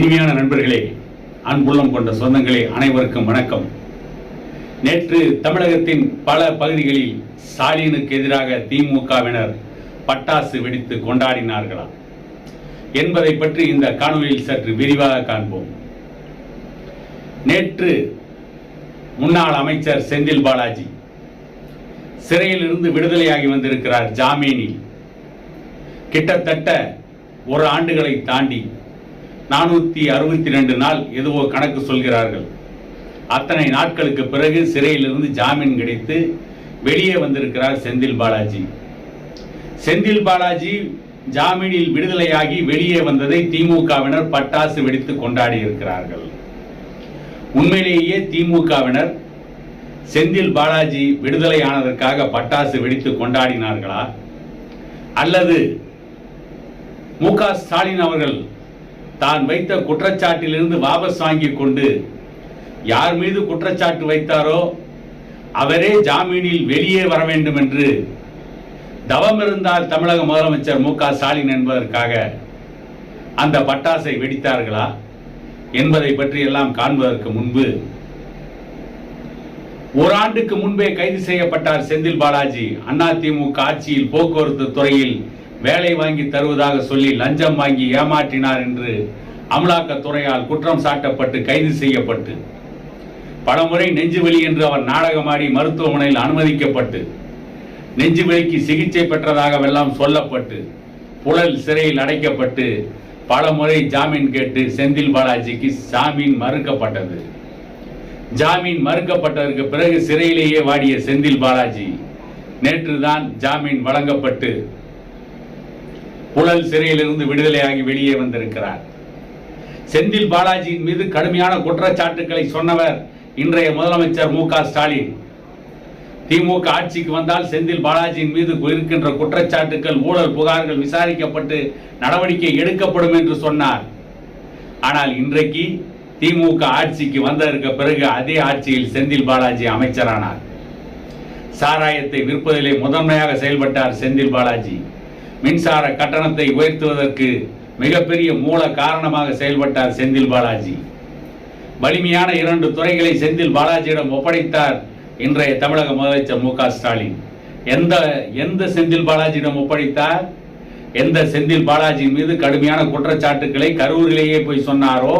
இனிமையான நண்பர்களே அன்புள்ளம் கொண்ட சொந்தங்களே அனைவருக்கும் வணக்கம். நேற்று தமிழகத்தின் பல பகுதிகளில் ஸ்டாலினுக்கு எதிராக திமுகவினர் பட்டாசு வெடித்து கொண்டாடினார்களா என்பதை பற்றி இந்த காணொலியில் சற்று விரிவாக காண்போம். நேற்று முன்னாள் அமைச்சர் செந்தில் பாலாஜி சிறையிலிருந்து விடுதலையாகி வந்திருக்கிறார் ஜாமீனில். கிட்டத்தட்ட ஒரு ஆண்டுகளை தாண்டி நானூற்றி அறுபத்தி ரெண்டு நாள் எதுவோ கணக்கு சொல்கிறார்கள். அத்தனை நாட்களுக்கு பிறகு சிறையிலிருந்து ஜாமீன் கிடைத்து வெளியே வந்திருக்கிறார் செந்தில் பாலாஜி. செந்தில் பாலாஜி ஜாமீனில் விடுதலையாகி வெளியே வந்ததை திமுகவினர் பட்டாசு வெடித்து கொண்டாடி இருக்கிறார்கள் உண்மையிலேயே திமுகவினர் செந்தில் பாலாஜி விடுதலையானதற்காக பட்டாசு வெடித்து கொண்டாடினார்களா? அல்லது மு க ஸ்டாலின் அவர்கள் தான் வைத்த குற்றச்சாட்டிலிருந்து வாபஸ் வாங்கி கொண்டு யார் மீது குற்றச்சாட்டு வைத்தாரோ அவரே ஜாமீனில் வெளியே வர வேண்டும் என்று தவம் இருந்தால் தமிழக முதலமைச்சர் மு க ஸ்டாலின் என்பதற்காக அந்த பட்டாசை வெடித்தார்களா என்பதை பற்றி எல்லாம் காண்பதற்கு முன்பு ஒரு ஆண்டுக்கு முன்பே கைது செய்யப்பட்டார் செந்தில் பாலாஜி. அதிமுக ஆட்சியில் போக்குவரத்து துறையில் வேலை வாங்கி தருவதாக சொல்லி லஞ்சம் வாங்கி ஏமாற்றினார் என்று அமலாக்கத்துறையால் குற்றம் சாட்டப்பட்டு கைது செய்யப்பட்டு பலமுறை நெஞ்சுவலி என்று அவர் நாடகமாடி மருத்துவமனையில் அனுமதிக்கப்பட்டு நெஞ்சுவலிக்கு சிகிச்சை பெற்றதாகவெல்லாம் சொல்லப்பட்டு புழல் சிறையில் அடைக்கப்பட்டு பலமுறை ஜாமீன் கேட்டு செந்தில் பாலாஜிக்கு ஜாமீன் மறுக்கப்பட்டது. ஜாமீன் மறுக்கப்பட்டதற்கு பிறகு சிறையிலேயே வாடிய செந்தில் பாலாஜி நேற்றுதான் ஜாமீன் வழங்கப்பட்டு புழல் சிறையிலிருந்து விடுதலையாகி வெளியே வந்திருக்கிறார். செந்தில் பாலாஜியின் மீது கடுமையான குற்றச்சாட்டுக்களை சொன்னவர் இன்றைய முதலமைச்சர் மு க ஸ்டாலின். திமுக ஆட்சிக்கு வந்தால் செந்தில் பாலாஜியின் மீது இருக்கின்ற குற்றச்சாட்டுகள் ஊழல் புகார்கள் விசாரிக்கப்பட்டு நடவடிக்கை எடுக்கப்படும் என்று சொன்னார். ஆனால் இன்றைக்கு திமுக ஆட்சிக்கு வந்ததற்கு பிறகு அதே ஆட்சியில் செந்தில் பாலாஜி அமைச்சரானார். சாராயத்தை விற்பதிலே முதன்மையாக செயல்பட்டார் செந்தில் பாலாஜி. மின்சார கட்டணத்தை உயர்த்துவதற்கு மிகப்பெரிய மூல காரணமாக செயல்பட்டார் செந்தில் பாலாஜி. வலிமையான இரண்டு துறைகளை செந்தில் பாலாஜியிடம் ஒப்படைத்தார் இன்றைய தமிழக முதலமைச்சர் மு ஸ்டாலின். எந்த எந்த செந்தில் பாலாஜியிடம் ஒப்படைத்தார்? எந்த செந்தில் பாலாஜி மீது கடுமையான குற்றச்சாட்டுக்களை கரூரிலேயே போய் சொன்னாரோ?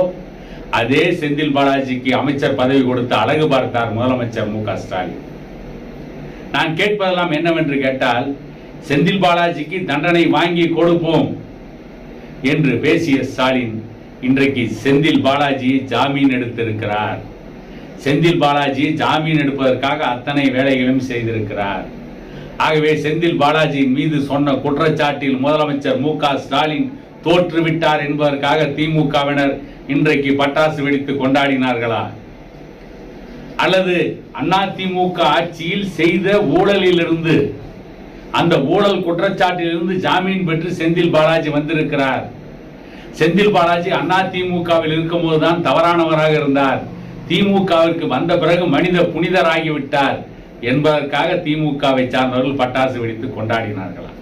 அதே செந்தில் பாலாஜிக்கு அமைச்சர் பதவி கொடுத்து அழகு பார்த்தார் முதலமைச்சர் மு ஸ்டாலின். நான் கேட்பதெல்லாம் என்னவென்று கேட்டால் செந்தில் பாலாஜிக்கு தண்டனை வாங்கி கொடுப்போம் என்று பேசிய ஸ்டாலின் இன்றைக்கு செந்தில் பாலாஜி ஜாமீன் எடுத்திருக்கிறார். செந்தில் பாலாஜி ஜாமீன் எடுப்பதற்காக அத்தனை வேலைகளும் செய்திருக்கிறார். ஆகவே செந்தில் பாலாஜியின் மீது சொன்ன குற்றச்சாட்டில் முதலமைச்சர் மு ஸ்டாலின் தோற்றுவிட்டார் என்பதற்காக திமுகவினர் இன்றைக்கு பட்டாசு வெடித்து கொண்டாடினார்களா? அல்லது அதிமுக ஆட்சியில் செய்த ஊழலிலிருந்து அந்த ஊழல் குற்றச்சாட்டிலிருந்து ஜாமீன் பெற்று செந்தில் பாலாஜி வந்திருக்கிறார். செந்தில் பாலாஜி அதிமுகவில் இருக்கும்போது தான் தவறானவராக இருந்தார். திமுகவிற்கு வந்த பிறகு மனித புனிதராகிவிட்டார் என்பதற்காக திமுகவை சார்ந்தவர்கள் பட்டாசு வெடித்து கொண்டாடினார்களாம்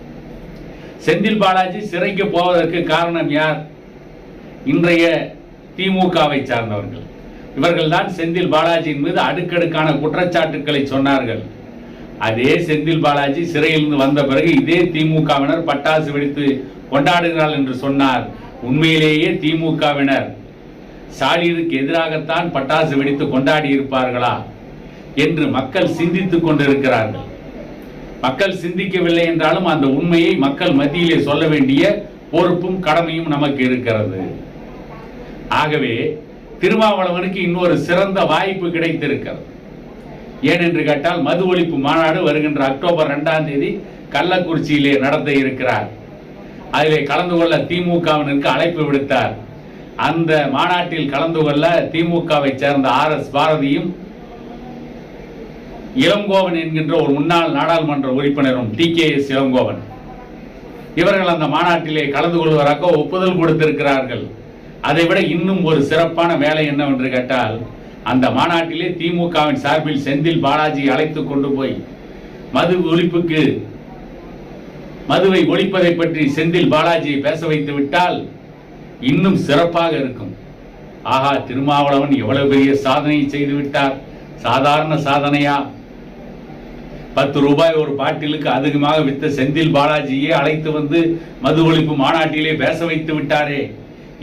செந்தில் பாலாஜி சிறைக்கு போவதற்கு காரணம் யார்? இன்றைய திமுகவை சார்ந்தவர்கள். இவர்கள்தான் செந்தில் பாலாஜியின் மீது அடுக்கடுக்கான குற்றச்சாட்டுக்களை சொன்னார்கள். அதே செந்தில் பாலாஜி சிறையிலிருந்து வந்த பிறகு இதே திமுகவினர் பட்டாசு வெடித்து கொண்டாடுகிறாள் என்று சொன்னார். உண்மையிலேயே திமுகவினர் ஸ்டாலினுக்கு எதிராகத்தான் பட்டாசு வெடித்து கொண்டாடி இருப்பார்களா என்று மக்கள் சிந்தித்துக் கொண்டிருக்கிறார்கள். மக்கள் சிந்திக்கவில்லை என்றாலும் அந்த உண்மையை மக்கள் மத்தியிலே சொல்ல வேண்டிய பொறுப்பும் கடமையும் நமக்கு இருக்கிறது. ஆகவே திருமாவளவனுக்கு இன்னொரு சிறந்த வாய்ப்பு கிடைத்திருக்கிறது. ஏனென்று கேட்டால் மது ஒழிப்பு மாநாடு வருகின்ற அக்டோபர் ரெண்டாம் தேதி கள்ளக்குறிச்சியிலே நடத்த இருக்கிறார். அதிலே கலந்து கொள்ள திமுகவினருக்கு அழைப்பு விடுத்தார். அந்த மாநாட்டில் கலந்து கொள்ள திமுகவை சேர்ந்த ஆர் எஸ் பாரதியும் இளங்கோவன் என்கின்ற ஒரு முன்னாள் நாடாளுமன்ற உறுப்பினரும் டி கே எஸ் இளங்கோவன். இவர்கள் அந்த மாநாட்டிலே கலந்து கொள்வதற்காக ஒப்புதல் கொடுத்திருக்கிறார்கள். அதைவிட இன்னும் ஒரு சிறப்பான வேலை என்னவென்று கேட்டால் அந்த மாநாட்டிலே திமுகவின் சார்பில் செந்தில் பாலாஜி அழைத்து கொண்டு போய் மது ஒழிப்புக்கு மதுவை ஒழிப்பதை பற்றி செந்தில் பாலாஜியை பேச வைத்து விட்டால் இன்னும் சிறப்பாக இருக்கும். ஆகா திருமாவளவன் எவ்வளவு பெரிய சாதனையை செய்து விட்டார். சாதாரண சாதனையா? பத்து ரூபாய் ஒரு பாட்டிலுக்கு அதிகமாக வித்த செந்தில் பாலாஜியே அழைத்து வந்து மது ஒழிப்பு மாநாட்டிலே பேச வைத்து விட்டாரே.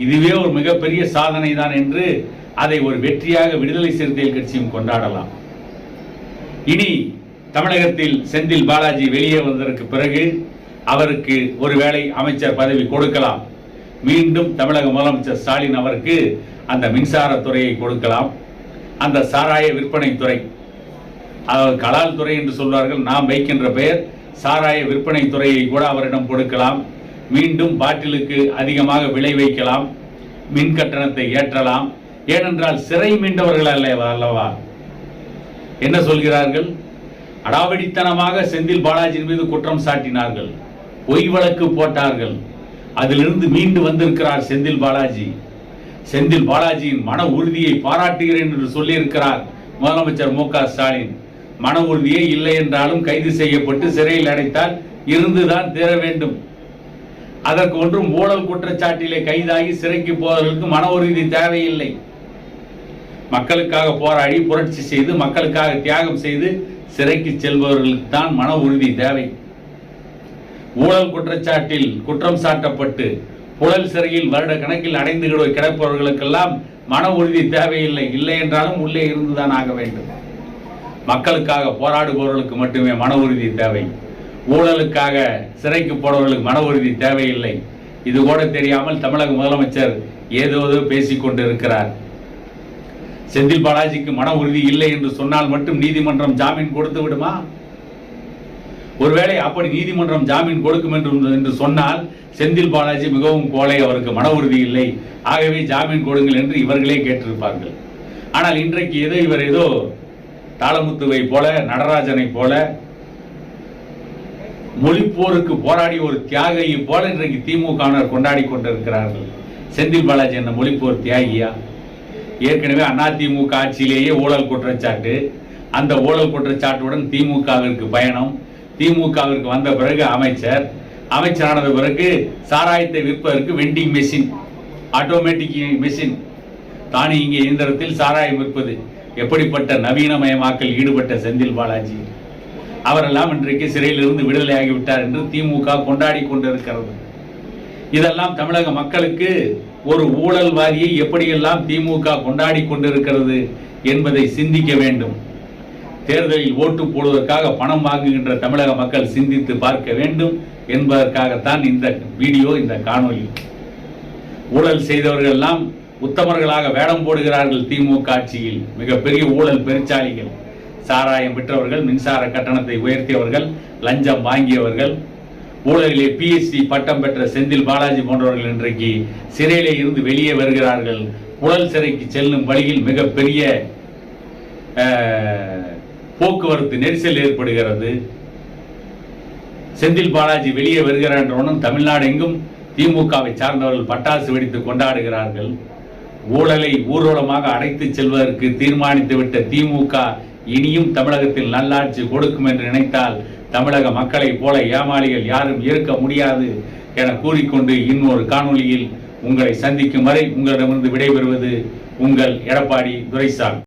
இதுவே ஒரு மிகப்பெரிய சாதனை தான் என்று அதை ஒரு வெற்றியாக விடுதலை சிறுத்தைகள் கட்சியும் கொண்டாடலாம். இனி தமிழகத்தில் செந்தில் பாலாஜி வெளியே வந்ததற்கு பிறகு அவருக்கு ஒருவேளை அமைச்சர் பதவி கொடுக்கலாம். மீண்டும் தமிழக முதலமைச்சர் ஸ்டாலின் அவருக்கு அந்த மின்சாரத்துறையை கொடுக்கலாம். அந்த சாராய விற்பனை துறை. அதாவது கலால் துறை என்று சொல்வார்கள். நாம் வைக்கின்ற பெயர் சாராய விற்பனை துறையை கூட அவரிடம் கொடுக்கலாம். மீண்டும் பாட்டிலுக்கு அதிகமாக விலை வைக்கலாம். மின் கட்டணத்தை ஏற்றலாம். ஏனென்றால் சிறை மீண்டவர்கள் அல்லவா அல்லவா? என்ன சொல்கிறார்கள்? அடாவடித்தனமாக செந்தில் பாலாஜியின் மீது குற்றம் சாட்டினார்கள். பொய் வழக்கு போட்டார்கள். அதிலிருந்து மீண்டு வந்திருக்கிறார் செந்தில் பாலாஜி. செந்தில் பாலாஜியின் மன உறுதியை பாராட்டுகிறேன் என்று சொல்லியிருக்கிறார் முதலமைச்சர் மு ஸ்டாலின். மன உறுதியே இல்லை என்றாலும் கைது செய்யப்பட்டு சிறையில் அடைத்தால் இருந்துதான் தீர வேண்டும். அதற்கு ஒன்றும் ஊழல் குற்றச்சாட்டிலே கைதாகி சிறைக்கு போவதற்கு மன உறுதி தேவையில்லை. மக்களுக்காக போராடி புரட்சி செய்து மக்களுக்காக தியாகம் செய்து சிறைக்கு செல்பவர்களுக்கு தான் மன உறுதி தேவை. ஊழல் குற்றச்சாட்டில் குற்றம் சாட்டப்பட்டு புழல் சிறையில் வருட கணக்கில் அடைந்து கிடப்பவர்களுக்கெல்லாம் மன உறுதி தேவையில்லை. இல்லை என்றாலும் உள்ளே இருந்துதான் ஆக வேண்டும். மக்களுக்காக போராடுபவர்களுக்கு மட்டுமே மன உறுதி தேவை. ஊழலுக்காக சிறைக்கு போனவர்களுக்கு மன உறுதி தேவையில்லை. இது கூட தெரியாமல் தமிழக முதலமைச்சர் ஏதோ பேசிக்கொண்டு பேசிக் கொண்டிருக்கிறார் செந்தில் பாலாஜிக்கு மன உறுதி இல்லை என்று சொன்னால் மட்டும் நீதிமன்றம் ஜாமீன் கொடுத்து விடுமா? ஒருவேளை அப்படி நீதிமன்றம் ஜாமீன் கொடுக்கும் என்று என்று சொன்னால் செந்தில் பாலாஜி மிகவும் கோலை அவருக்கு மன உறுதி இல்லை. ஆகவே ஜாமீன் கொடுங்கள் என்று இவர்களே கேட்டிருப்பார்கள். ஆனால் இன்றைக்கு ஏதோ இவர் ஏதோ தாளமுத்துவை போல நடராஜனை போல மொழிப்போருக்கு போராடி ஒரு தியாகியை போல இன்றைக்கு திமுகவினர் கொண்டாடி கொண்டிருக்கிறார்கள். செந்தில் பாலாஜி என்ன மொழிப்போர் தியாகியா? ஏற்கனவே அதிமுக ஆட்சியிலேயே ஊழல் குற்றச்சாட்டு. அந்த ஊழல் குற்றச்சாட்டுடன் திமுகவிற்கு பயணம். திமுகவிற்கு வந்த பிறகு அமைச்சர். அமைச்சரானது பிறகு சாராயத்தை விற்பதற்கு வெண்டிங் மெஷின் ஆட்டோமேட்டிக் மெஷின் தானியங்கி இயந்திரத்தில் சாராயம் விற்பது. எப்படிப்பட்ட நவீனமயமாக்கல் ஈடுபட்ட செந்தில் பாலாஜி? அவரெல்லாம் இன்றைக்கு சிறையிலிருந்து விடுதலையாகிவிட்டார் என்று திமுக கொண்டாடி கொண்டிருக்கிறது. இதெல்லாம் தமிழக மக்களுக்கு ஒரு ஊழல் வாரியை எப்படியெல்லாம் திமுக கொண்டாடி கொண்டிருக்கிறது என்பதை சிந்திக்க வேண்டும். தேர்தலில் ஓட்டு போடுவதற்காக பணம் வாங்குகின்ற தமிழக மக்கள் சிந்தித்து பார்க்க வேண்டும் என்பதற்காகத்தான் இந்த வீடியோ இந்த காணொளி. ஊழல் செய்தவர்கள் எல்லாம் உத்தமர்களாக வேடம் போடுகிறார்கள் திமுக ஆட்சியில். மிகப்பெரிய ஊழல் பெருச்சாளிகள். சாராயம் விற்றவர்கள் மின்சார கட்டணத்தை உயர்த்தியவர்கள் லஞ்சம் வாங்கியவர்கள் ஊழலிலே பிஎஸ்சி பட்டம் பெற்ற செந்தில் பாலாஜி போன்றவர்கள் இன்றைக்கு சிறையிலே இருந்து வெளியே வருகிறார்கள். புழல் சிறைக்கு செல்லும் வழியில் மிகப்பெரிய போக்குவரத்து நெரிசல் ஏற்படுகிறது. செந்தில் பாலாஜி வெளியே வருகிறார் என்றவுடன் தமிழ்நாடு எங்கும் திமுகவை சார்ந்தவர்கள் பட்டாசு வெடித்து கொண்டாடுகிறார்கள். ஊழலை ஊர்வலமாக அடைத்துச் செல்வதற்கு தீர்மானித்துவிட்ட திமுக இனியும் தமிழகத்தில் நல்லாட்சி கொடுக்கும் என்று நினைத்தால் தமிழக மக்களைப் போல ஏமாளிகள் யாரும் இருக்க முடியாது என கூறிக்கொண்டு இன்னொரு காணொளியில் உங்களை சந்திக்கும் வரை உங்களிடமிருந்து விடைபெறுவது உங்கள் எடப்பாடி துரைசாமி.